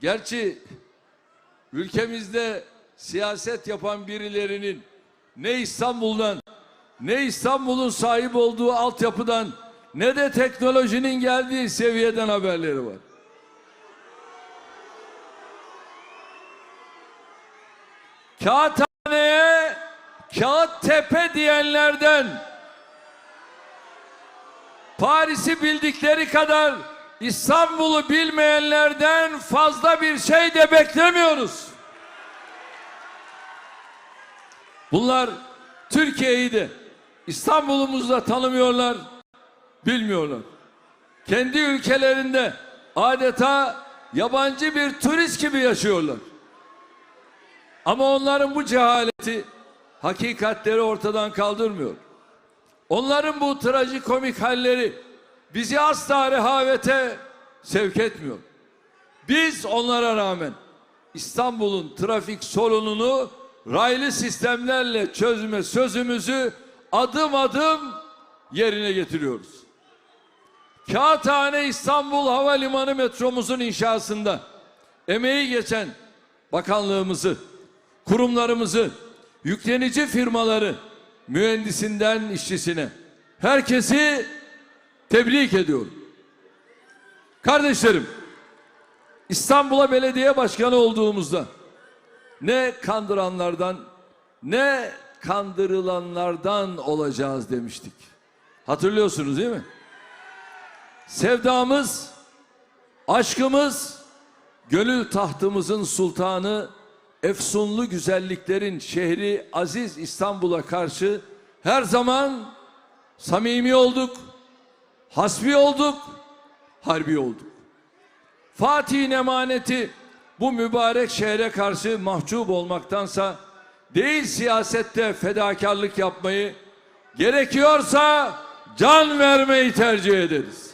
Gerçi ülkemizde siyaset yapan birilerinin ne İstanbul'dan ne İstanbul'un sahip olduğu altyapıdan ne de teknolojinin geldiği seviyeden haberleri var. Kağıthaneye kağıt tepe diyenlerden Paris'i bildikleri kadar İstanbul'u bilmeyenlerden fazla bir şey de beklemiyoruz. Bunlar Türkiye'yi de İstanbul'umuzu da tanımıyorlar, bilmiyorlar. Kendi ülkelerinde adeta yabancı bir turist gibi yaşıyorlar. Ama onların bu cehaleti hakikatleri ortadan kaldırmıyor. Onların bu trajikomik halleri bizi asla rehavete sevk etmiyor. Biz onlara rağmen İstanbul'un trafik sorununu raylı sistemlerle çözme sözümüzü adım adım yerine getiriyoruz. Kağıthane İstanbul Havalimanı metromuzun inşasında emeği geçen bakanlığımızı, kurumlarımızı, yüklenici firmaları, mühendisinden işçisine herkesi tebrik ediyorum. Kardeşlerim, İstanbul'a belediye başkanı olduğumuzda ne kandıranlardan ne kandırılanlardan olacağız demiştik. Hatırlıyorsunuz değil mi? Sevdamız, aşkımız, gönül tahtımızın sultanı, efsunlu güzelliklerin şehri aziz İstanbul'a karşı her zaman samimi olduk, hasbi olduk, harbi olduk. Fatih'in emaneti bu mübarek şehre karşı mahcup olmaktansa değil siyasette fedakarlık yapmayı gerekiyorsa can vermeyi tercih ederiz.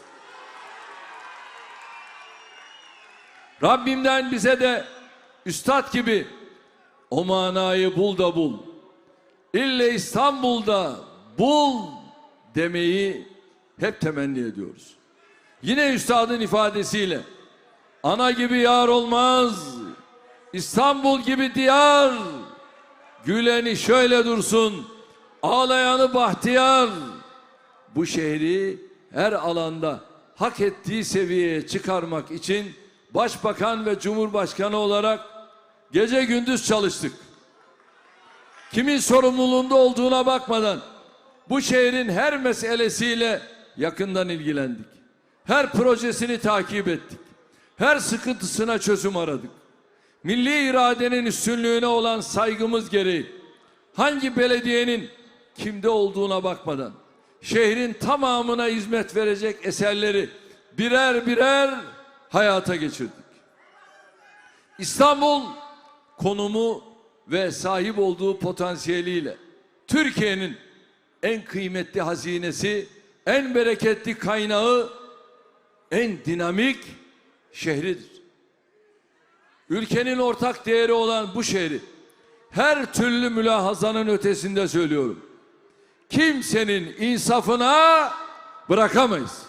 Rabbimden bize de üstad gibi o manayı bul da bul. İlle İstanbul'da bul demeyi hep temenni ediyoruz. Yine üstadın ifadesiyle ana gibi yar olmaz, İstanbul gibi diyar, güleni şöyle dursun, ağlayanı bahtiyar. Bu şehri her alanda hak ettiği seviyeye çıkarmak için Başbakan ve Cumhurbaşkanı olarak gece gündüz çalıştık. Kimin sorumluluğunda olduğuna bakmadan bu şehrin her meselesiyle yakından ilgilendik. Her projesini takip ettik. Her sıkıntısına çözüm aradık. Milli iradenin üstünlüğüne olan saygımız gereği hangi belediyenin kimde olduğuna bakmadan şehrin tamamına hizmet verecek eserleri birer birer hayata geçirdik. İstanbul konumu ve sahip olduğu potansiyeliyle Türkiye'nin en kıymetli hazinesi, en bereketli kaynağı, en dinamik şehridir. Ülkenin ortak değeri olan bu şehri her türlü mülahazanın ötesinde söylüyorum. Kimsenin insafına bırakamayız.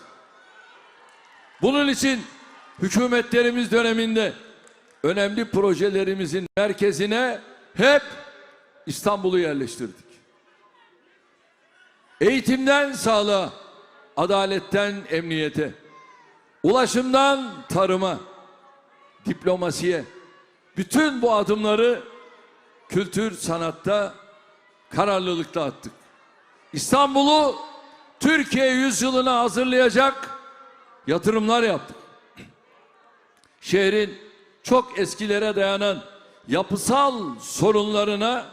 Bunun için hükümetlerimiz döneminde önemli projelerimizin merkezine hep İstanbul'u yerleştirdik. Eğitimden sağlığa, adaletten emniyete, ulaşımdan tarıma, diplomasiye, bütün bu adımları kültür sanatta kararlılıkla attık. İstanbul'u Türkiye yüzyılına hazırlayacak yatırımlar yaptık. Şehrin çok eskilere dayanan yapısal sorunlarına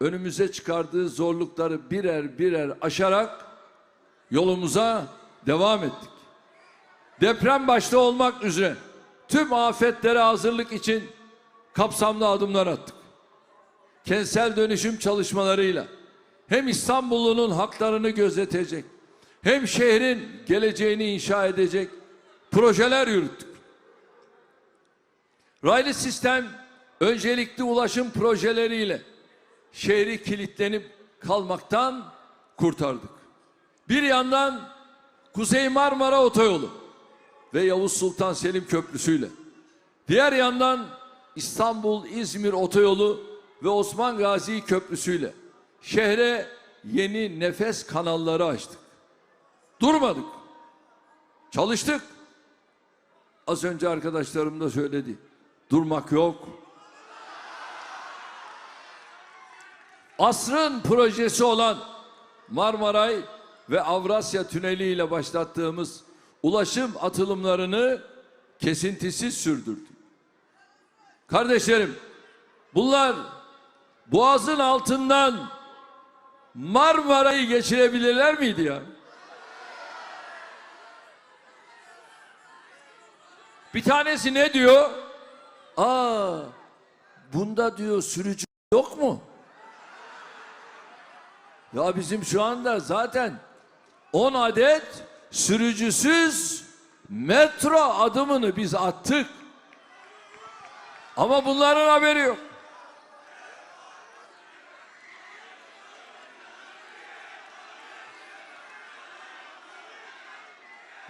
önümüze çıkardığı zorlukları birer birer aşarak yolumuza devam ettik. Deprem başta olmak üzere tüm afetlere hazırlık için kapsamlı adımlar attık. Kentsel dönüşüm çalışmalarıyla hem İstanbul'un haklarını gözetecek hem şehrin geleceğini inşa edecek projeler yürüttük. Raylı sistem öncelikli ulaşım projeleriyle şehri kilitlenip kalmaktan kurtardık. Bir yandan Kuzey Marmara Otoyolu ve Yavuz Sultan Selim Köprüsü'yle Diğer yandan İstanbul-İzmir otoyolu ve Osman Gazi Köprüsü'yle şehre yeni nefes kanalları açtık. Durmadık. Çalıştık. Az önce arkadaşlarım da söyledi. Durmak yok. Asrın projesi olan Marmaray ve Avrasya Tüneli ile başlattığımız ulaşım atılımlarını kesintisiz sürdürdük. Kardeşlerim, bunlar Boğaz'ın altından Marmara'yı geçirebilirler miydi ya? Bir tanesi ne diyor? Aa, bunda diyor sürücü yok mu? Ya bizim şu anda zaten 10 adet sürücüsüz metro adımını biz attık. Ama bunların haberi yok.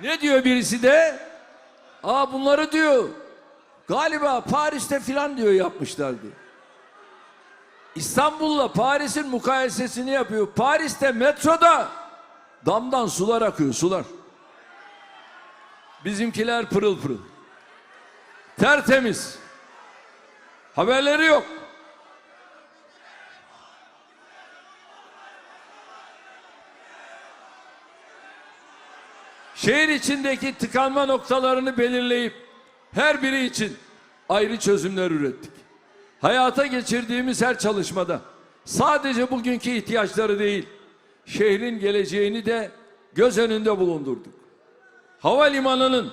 Ne diyor birisi de? Aa bunları diyor. Galiba Paris'te filan diyor yapmışlardı. İstanbul'la Paris'in mukayesesini yapıyor. Paris'te metroda damdan sular akıyor sular. Bizimkiler pırıl pırıl. Tertemiz. Haberleri yok. Şehir içindeki tıkanma noktalarını belirleyip her biri için ayrı çözümler ürettik. Hayata geçirdiğimiz her çalışmada sadece bugünkü ihtiyaçları değil, şehrin geleceğini de göz önünde bulundurduk. Havalimanının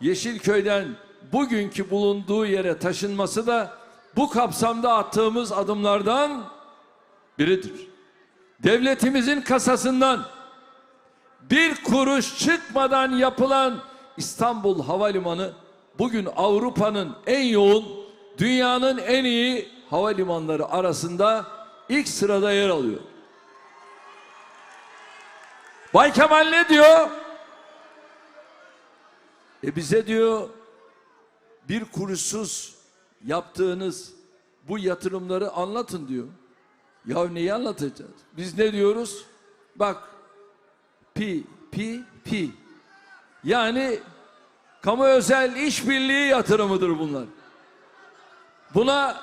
Yeşilköy'den bugünkü bulunduğu yere taşınması da bu kapsamda attığımız adımlardan biridir. Devletimizin kasasından bir kuruş çıkmadan yapılan İstanbul Havalimanı bugün Avrupa'nın en yoğun, dünyanın en iyi havalimanları arasında ilk sırada yer alıyor. Bay Kemal ne diyor? E bize diyor bir kuruşsuz yaptığınız bu yatırımları anlatın diyor. Ya neyi anlatacağız? Biz ne diyoruz? Bak pi pi pi. Yani kamu özel işbirliği yatırımıdır bunlar. Buna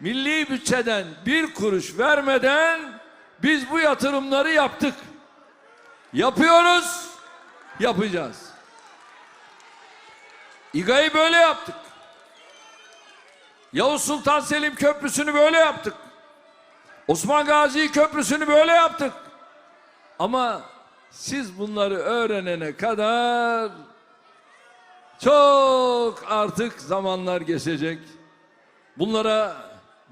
milli bütçeden bir kuruş vermeden biz bu yatırımları yaptık. Yapıyoruz, yapacağız. İGA'yı böyle yaptık. Yavuz Sultan Selim Köprüsü'nü böyle yaptık. Osman Gazi Köprüsü'nü böyle yaptık. Ama siz bunları öğrenene kadar çok artık zamanlar geçecek. Bunlara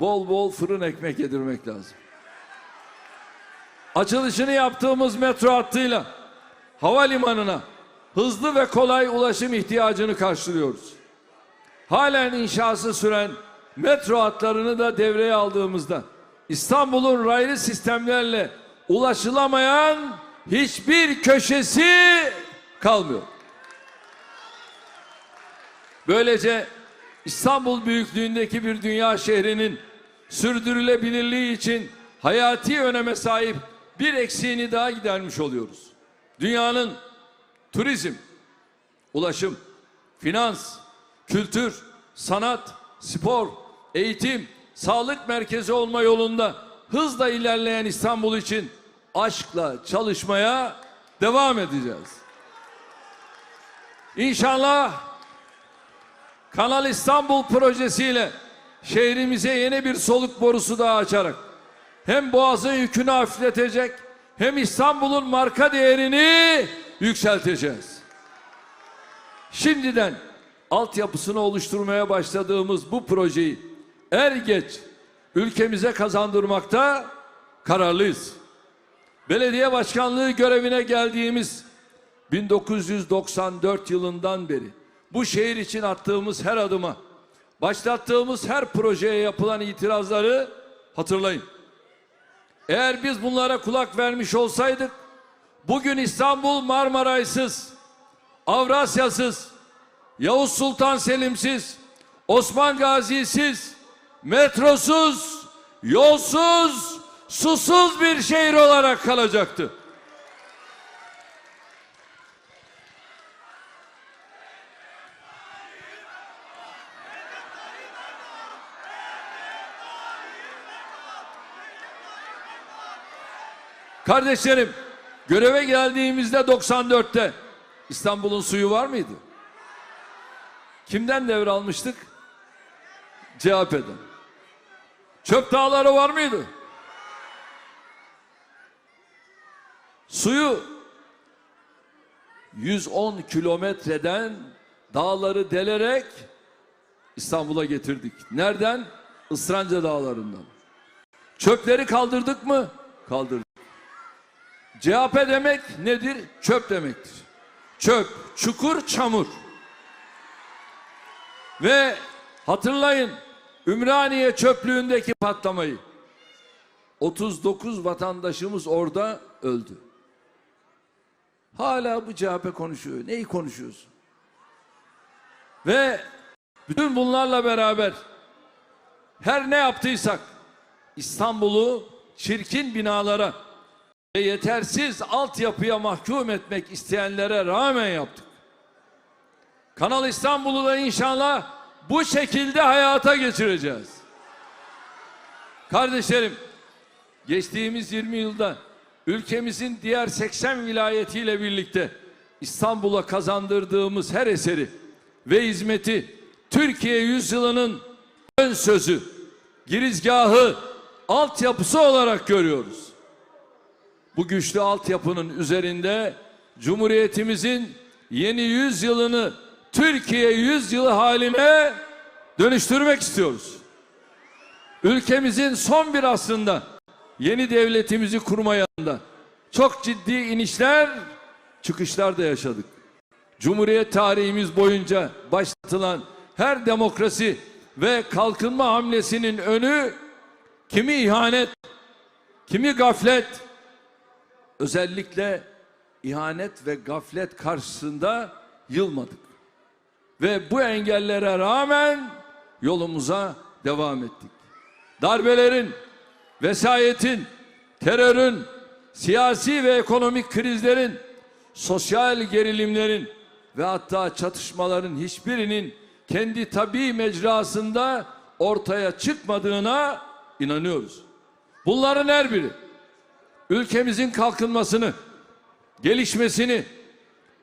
bol bol fırın ekmek yedirmek lazım. Açılışını yaptığımız metro hattıyla havalimanına hızlı ve kolay ulaşım ihtiyacını karşılıyoruz. Halen inşası süren metro hatlarını da devreye aldığımızda İstanbul'un raylı sistemlerle ulaşılamayan hiçbir köşesi kalmıyor. Böylece İstanbul büyüklüğündeki bir dünya şehrinin sürdürülebilirliği için hayati öneme sahip bir eksiğini daha gidermiş oluyoruz. Dünyanın turizm, ulaşım, finans, kültür, sanat, spor, eğitim, sağlık merkezi olma yolunda hızla ilerleyen İstanbul için aşkla çalışmaya devam edeceğiz. İnşallah Kanal İstanbul projesiyle şehrimize yeni bir soluk borusu daha açarak hem boğazın yükünü hafifletecek hem İstanbul'un marka değerini yükselteceğiz. Şimdiden altyapısını oluşturmaya başladığımız bu projeyi er geç ülkemize kazandırmakta kararlıyız. Belediye başkanlığı görevine geldiğimiz 1994 yılından beri bu şehir için attığımız her adıma, başlattığımız her projeye yapılan itirazları hatırlayın. Eğer biz bunlara kulak vermiş olsaydık, bugün İstanbul Marmaray'sız, Avrasya'sız, Yavuz Sultan Selim'siz, Osman Gazi'siz, metrosuz, yolsuz, susuz bir şehir olarak kalacaktı. Kardeşlerim, göreve geldiğimizde 94'te İstanbul'un suyu var mıydı? Kimden devralmıştık? CHP'den. Çöp dağları var mıydı? Suyu 110 kilometreden dağları delerek İstanbul'a getirdik. Nereden? Isranca dağlarından. Çöpleri kaldırdık mı? Kaldırdık. CHP demek nedir? Çöp demektir. Çöp, çukur, çamur. Ve hatırlayın Ümraniye çöplüğündeki patlamayı. 39 vatandaşımız orada öldü. Hala bu CHP konuşuyor. Neyi konuşuyorsun? Ve bütün bunlarla beraber her ne yaptıysak İstanbul'u çirkin binalara ve yetersiz altyapıya mahkum etmek isteyenlere rağmen yaptık. Kanal İstanbul'u da inşallah bu şekilde hayata geçireceğiz. Kardeşlerim, geçtiğimiz 20 yılda ülkemizin diğer 80 vilayetiyle birlikte İstanbul'a kazandırdığımız her eseri ve hizmeti Türkiye yüzyılının ön sözü, girizgahı, altyapısı olarak görüyoruz. Bu güçlü altyapının üzerinde Cumhuriyetimizin yeni yüzyılını Türkiye yüzyılı haline dönüştürmek istiyoruz. Ülkemizin son bir asrında yeni devletimizi kurma yanında çok ciddi inişler, çıkışlar da yaşadık. Cumhuriyet tarihimiz boyunca başlatılan her demokrasi ve kalkınma hamlesinin önü kimi ihanet, kimi gaflet, özellikle ihanet ve gaflet karşısında yılmadık. Ve bu engellere rağmen yolumuza devam ettik. Darbelerin, vesayetin, terörün, siyasi ve ekonomik krizlerin, sosyal gerilimlerin ve hatta çatışmaların hiçbirinin kendi tabi mecrasında ortaya çıkmadığına inanıyoruz. Bunların her biri ülkemizin kalkınmasını, gelişmesini,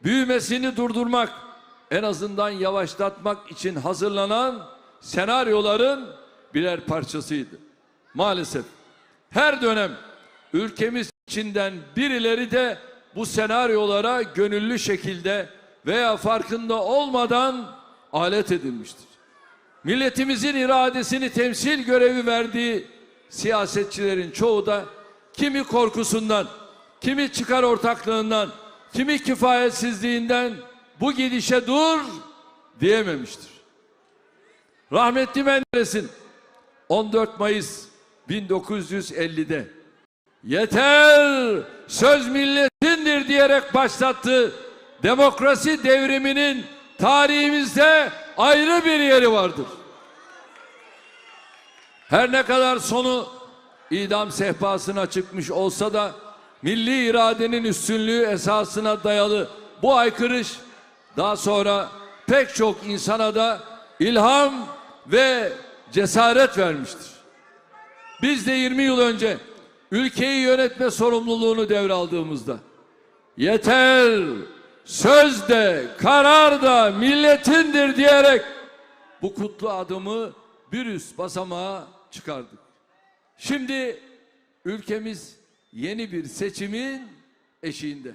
büyümesini durdurmak, en azından yavaşlatmak için hazırlanan senaryoların birer parçasıydı. Maalesef her dönem ülkemiz içinden birileri de bu senaryolara gönüllü şekilde veya farkında olmadan alet edilmiştir. Milletimizin iradesini temsil görevi verdiği siyasetçilerin çoğu da kimi korkusundan, kimi çıkar ortaklığından, kimi kifayetsizliğinden bu gidişe dur diyememiştir. Rahmetli Menderes'in 14 Mayıs 1950'de yeter söz milletindir diyerek başlattığı demokrasi devriminin tarihimizde ayrı bir yeri vardır. Her ne kadar sonu idam sehpasına çıkmış olsa da milli iradenin üstünlüğü esasına dayalı bu aykırış daha sonra pek çok insana da ilham ve cesaret vermiştir. Biz de 20 yıl önce ülkeyi yönetme sorumluluğunu devraldığımızda yeter söz de karar da milletindir diyerek bu kutlu adımı bir üst basamağa çıkardık. Şimdi ülkemiz yeni bir seçimin eşiğinde.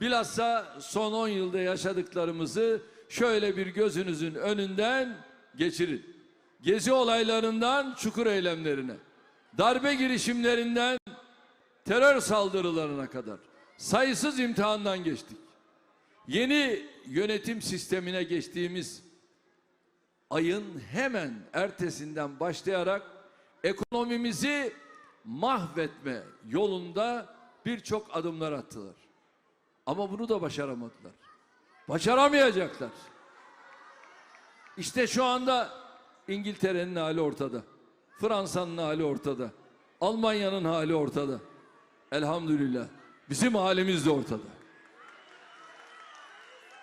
Bilhassa son 10 yılda yaşadıklarımızı şöyle bir gözünüzün önünden geçirin. Gezi olaylarından çukur eylemlerine, darbe girişimlerinden terör saldırılarına kadar sayısız imtihandan geçtik. Yeni yönetim sistemine geçtiğimiz ayın hemen ertesinden başlayarak ekonomimizi mahvetme yolunda birçok adımlar attılar. Ama bunu da başaramadılar. Başaramayacaklar. İşte şu anda İngiltere'nin hali ortada. Fransa'nın hali ortada. Almanya'nın hali ortada. Elhamdülillah. Bizim halimiz de ortada.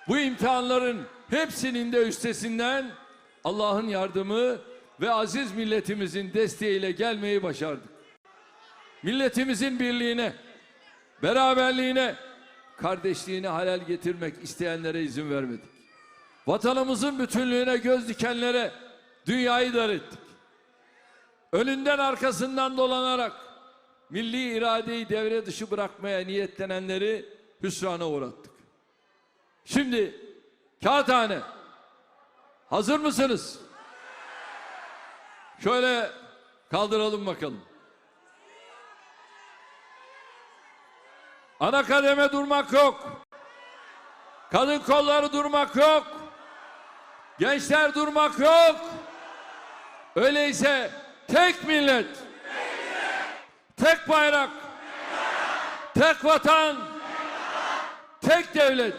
Bu imtihanların hepsinin de üstesinden Allah'ın yardımı ve aziz milletimizin desteğiyle gelmeyi başardık. Milletimizin birliğine, beraberliğine, kardeşliğine halel getirmek isteyenlere izin vermedik. Vatanımızın bütünlüğüne göz dikenlere dünyayı dar ettik. Önünden arkasından dolanarak milli iradeyi devre dışı bırakmaya niyetlenenleri hüsrana uğrattık. Şimdi kağıthane hazır mısınız? Şöyle kaldıralım bakalım. Ana kademe durmak yok. Kadın kolları durmak yok. Gençler durmak yok. Öyleyse tek millet, tek bayrak, tek vatan, tek devlet.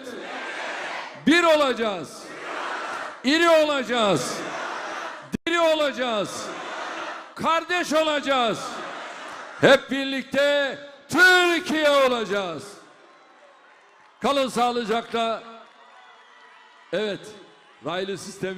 Bir olacağız. İri olacağız. Olacağız. Kardeş olacağız. Hep birlikte Türkiye olacağız. Kalın sağlıcakla. Evet, raylı sistemimiz